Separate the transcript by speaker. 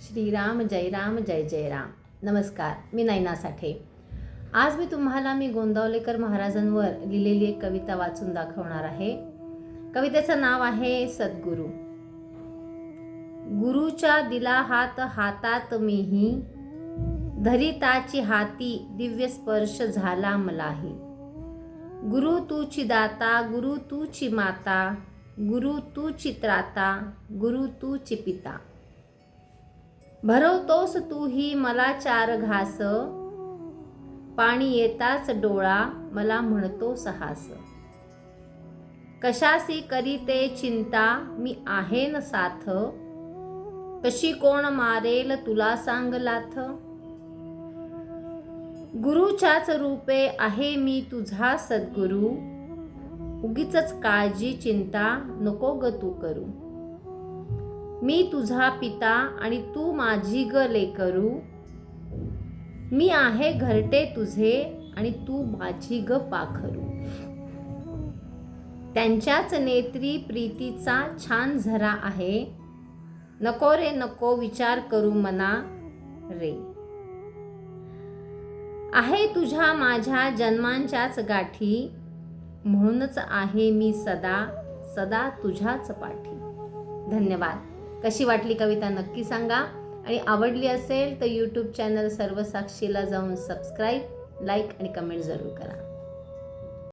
Speaker 1: श्रीराम जय राम जय जय राम. नमस्कार मी नैना साठे. आज मी तुम्हाला मी गोंदावलेकर महाराजांवर लिहिलेली एक कविता वाचून दाखवणार आहे. कवितेचं नाव आहे सद्गुरू. गुरुच्या दिला हात हातात मीही धरिताची हाती दिव्य स्पर्श झाला मलाही. गुरु तूची दाता गुरु तूची माता गुरु तूची त्राता गुरु तूची पिता. भरवतोस तूही मला चार घास. पाणी येताच डोळा मला म्हणतो सहास. कशासी करीते चिंता? मी आहे न साथ. कशी कोण मारेल तुला सांग लाथ गुरुच्याच रूपे आहे मी तुझा सद्गुरू. उगीच काळजी चिंता नको ग तू करू. मी तुझा पिता आणि तू माझी ग लेकरू. मी आहे घरटे तुझे आणि तू माझी ग पाखरू. त्यांच्याच नेत्री प्रीतीचा छान झरा आहे. नको रे नको विचार करू मना रे. आहे तुझ्या माझ्या जन्मांच्याच गाठी म्हणूनच आहे मी सदा सदा तुझ्याच पाठी. धन्यवाद. कशी वाटली कविता नक्की सांगा. आणि आवडली असेल तर यूट्यूब चॅनल सर्वसाक्षीला जाऊन सबस्क्राईब लाईक आणि कमेंट जरूर करा.